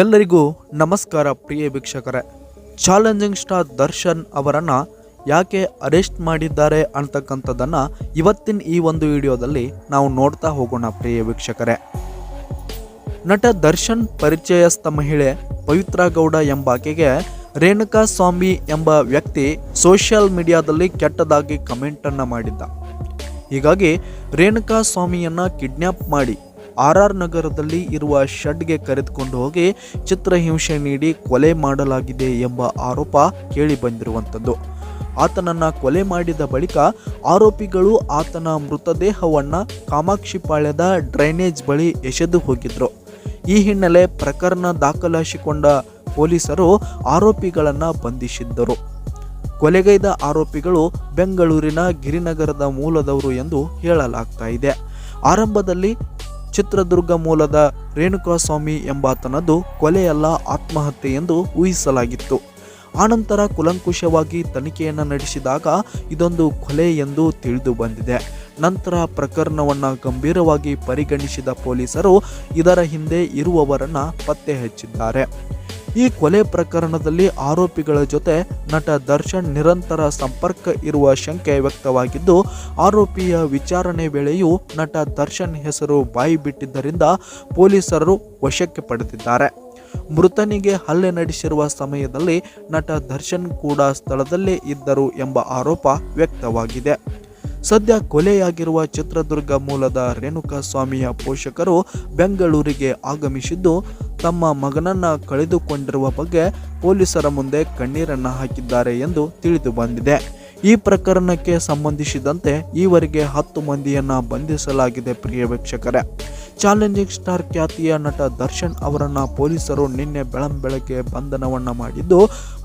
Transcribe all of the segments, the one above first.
ಎಲ್ಲರಿಗೂ ನಮಸ್ಕಾರ ಪ್ರಿಯ ವೀಕ್ಷಕರೇ. ಚಾಲೆಂಜಿಂಗ್ ಸ್ಟಾರ್ ದರ್ಶನ್ ಅವರನ್ನು ಯಾಕೆ ಅರೆಸ್ಟ್ ಮಾಡಿದ್ದಾರೆ ಅಂತಕ್ಕಂಥದ್ದನ್ನು ಇವತ್ತಿನ ಈ ಒಂದು ವಿಡಿಯೋದಲ್ಲಿ ನಾವು ನೋಡ್ತಾ ಹೋಗೋಣ ಪ್ರಿಯ ವೀಕ್ಷಕರೇ. ನಟ ದರ್ಶನ್ ಪರಿಚಯಸ್ಥ ಮಹಿಳೆ ಪವಿತ್ರ ಗೌಡ ಎಂಬಾಕೆಗೆ ರೇಣುಕಾ ಸ್ವಾಮಿ ಎಂಬ ವ್ಯಕ್ತಿ ಸೋಷಿಯಲ್ ಮೀಡಿಯಾದಲ್ಲಿ ಕೆಟ್ಟದಾಗಿ ಕಮೆಂಟನ್ನು ಮಾಡಿದ್ದ. ಹೀಗಾಗಿ ರೇಣುಕಾ ಸ್ವಾಮಿಯನ್ನು ಕಿಡ್ನ್ಯಾಪ್ ಮಾಡಿ ಆರ್ ಆರ್ ನಗರದಲ್ಲಿ ಇರುವ ಶೆಡ್ಗೆ ಕರೆದುಕೊಂಡು ಹೋಗಿ ಚಿತ್ರಹಿಂಸೆ ನೀಡಿ ಕೊಲೆ ಮಾಡಲಾಗಿದೆ ಎಂಬ ಆರೋಪ ಕೇಳಿ ಬಂದಿರುವಂಥದ್ದು. ಆತನನ್ನ ಕೊಲೆ ಮಾಡಿದ ಬಳಿಕ ಆರೋಪಿಗಳು ಆತನ ಮೃತದೇಹವನ್ನು ಕಾಮಾಕ್ಷಿಪಾಳ್ಯದ ಡ್ರೈನೇಜ್ ಬಳಿ ಎಸೆದು ಹೋಗಿದ್ರು. ಈ ಹಿನ್ನೆಲೆ ಪ್ರಕರಣ ದಾಖಲಿಸಿಕೊಂಡ ಪೊಲೀಸರು ಆರೋಪಿಗಳನ್ನು ಬಂಧಿಸಿದ್ದರು. ಕೊಲೆಗೈದ ಆರೋಪಿಗಳು ಬೆಂಗಳೂರಿನ ಗಿರಿನಗರದ ಮೂಲದವರು ಎಂದು ಹೇಳಲಾಗ್ತಾ ಇದೆ. ಆರಂಭದಲ್ಲಿ ಚಿತ್ರದುರ್ಗ ಮೂಲದ ರೇಣುಕಾಸ್ವಾಮಿ ಎಂಬಾತನದು ಕೊಲೆಯಲ್ಲ ಆತ್ಮಹತ್ಯೆ ಎಂದು ಊಹಿಸಲಾಗಿತ್ತು. ಆನಂತರ ಕುಲಂಕುಷವಾಗಿ ತನಿಖೆಯನ್ನು ನಡೆಸಿದಾಗ ಇದೊಂದು ಕೊಲೆ ಎಂದು ತಿಳಿದು ಬಂದಿದೆ. ನಂತರ ಪ್ರಕರಣವನ್ನು ಗಂಭೀರವಾಗಿ ಪರಿಗಣಿಸಿದ ಪೊಲೀಸರು ಇದರ ಹಿಂದೆ ಇರುವವರನ್ನು ಪತ್ತೆ ಹಚ್ಚಿದ್ದಾರೆ. ಈ ಕೊಲೆ ಪ್ರಕರಣದಲ್ಲಿ ಆರೋಪಿಗಳ ಜೊತೆ ನಟ ದರ್ಶನ್ ನಿರಂತರ ಸಂಪರ್ಕ ಇರುವ ಶಂಕೆ ವ್ಯಕ್ತವಾಗಿದ್ದು, ಆರೋಪಿಯ ವಿಚಾರಣೆ ವೇಳೆಯೂ ನಟ ದರ್ಶನ್ ಹೆಸರು ಬಾಯಿ ಬಿಟ್ಟಿದ್ದರಿಂದ ಪೊಲೀಸರು ವಶಕ್ಕೆ ಪಡೆದಿದ್ದಾರೆ. ಮೃತನಿಗೆ ಹಲ್ಲೆ ನಡೆಸಿರುವ ಸಮಯದಲ್ಲಿ ನಟ ದರ್ಶನ್ ಕೂಡ ಸ್ಥಳದಲ್ಲೇ ಇದ್ದರು ಎಂಬ ಆರೋಪ ವ್ಯಕ್ತವಾಗಿದೆ. ಸದ್ಯ ಕೊಲೆಯಾಗಿರುವ ಚಿತ್ರದುರ್ಗ ಮೂಲದ ರೇಣುಕಾ ಸ್ವಾಮಿಯ ಪೋಷಕರು ಬೆಂಗಳೂರಿಗೆ ಆಗಮಿಸಿದ್ದು ತಮ್ಮ ಮಗನನ್ನ ಕಳೆದುಕೊಂಡಿರುವ ಬಗ್ಗೆ ಪೊಲೀಸರ ಮುಂದೆ ಕಣ್ಣೀರನ್ನು ಹಾಕಿದ್ದಾರೆ ಎಂದು ತಿಳಿದು ಬಂದಿದೆ. ಈ ಪ್ರಕರಣಕ್ಕೆ ಸಂಬಂಧಿಸಿದಂತೆ ಈವರೆಗೆ ಹತ್ತು ಮಂದಿಯನ್ನ ಬಂಧಿಸಲಾಗಿದೆ ಪ್ರಿಯ ವೀಕ್ಷಕರೇ. ಚಾಲೆಂಜಿಂಗ್ ಸ್ಟಾರ್ ಖ್ಯಾತಿಯ ನಟ ದರ್ಶನ್ ಅವರನ್ನ ಪೊಲೀಸರು ನಿನ್ನೆ ಬೆಳಂಬೆಳಗ್ಗೆ ಬಂಧನವನ್ನ ಮಾಡಿದ್ದು,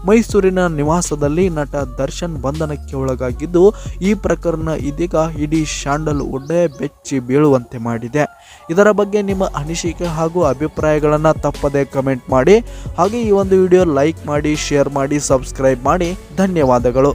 ಮೈಸೂರಿನ ನಿವಾಸದಲ್ಲಿ ನಟ ದರ್ಶನ್ ಬಂಧನಕ್ಕೆ ಒಳಗಾಗಿದ್ದು, ಈ ಪ್ರಕರಣ ಇದೀಗ ಇಡೀ ಶಾಂಡಲ್ ಉಡ್ಡೆ ಬೆಚ್ಚಿ ಬೀಳುವಂತೆ ಮಾಡಿದೆ. ಇದರ ಬಗ್ಗೆ ನಿಮ್ಮ ಅನಿಸಿಕೆ ಹಾಗೂ ಅಭಿಪ್ರಾಯಗಳನ್ನು ತಪ್ಪದೆ ಕಮೆಂಟ್ ಮಾಡಿ. ಹಾಗೆ ಈ ಒಂದು ವಿಡಿಯೋ ಲೈಕ್ ಮಾಡಿ, ಶೇರ್ ಮಾಡಿ, ಸಬ್ಸ್ಕ್ರೈಬ್ ಮಾಡಿ. ಧನ್ಯವಾದಗಳು.